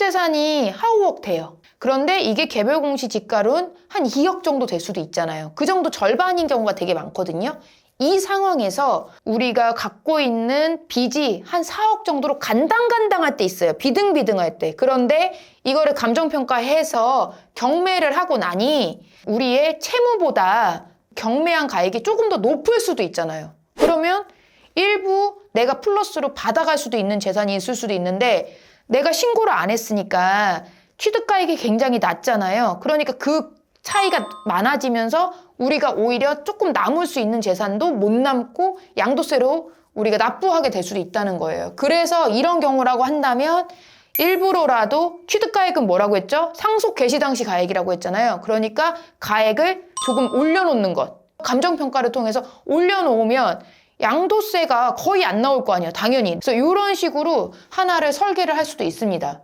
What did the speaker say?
상속재산이 하오억 돼요. 그런데 이게 개별 공시 지가로는 한 2억 정도 될 수도 있잖아요. 그 정도 절반인 경우가 되게 많거든요. 이 상황에서 우리가 갖고 있는 빚이 한 4억 정도로 간당간당할 때 있어요. 비등비등할 때. 그런데 이거를 감정평가해서 경매를 하고 나니 우리의 채무보다 경매한 가액이 조금 더 높을 수도 있잖아요. 그러면 일부 내가 플러스로 받아갈 수도 있는 재산이 있을 수도 있는데 내가 신고를 안 했으니까 취득가액이 굉장히 낮잖아요. 그러니까 그 차이가 많아지면서 우리가 오히려 조금 남을 수 있는 재산도 못 남고 양도세로 우리가 납부하게 될 수도 있다는 거예요. 그래서 이런 경우라고 한다면 일부러라도 취득가액은 뭐라고 했죠? 상속 개시 당시 가액이라고 했잖아요. 그러니까 가액을 조금 올려놓는 것. 감정평가를 통해서 올려놓으면 양도세가 거의 안 나올 거 아니에요. 당연히. 그래서 이런 식으로 하나를 설계를 할 수도 있습니다.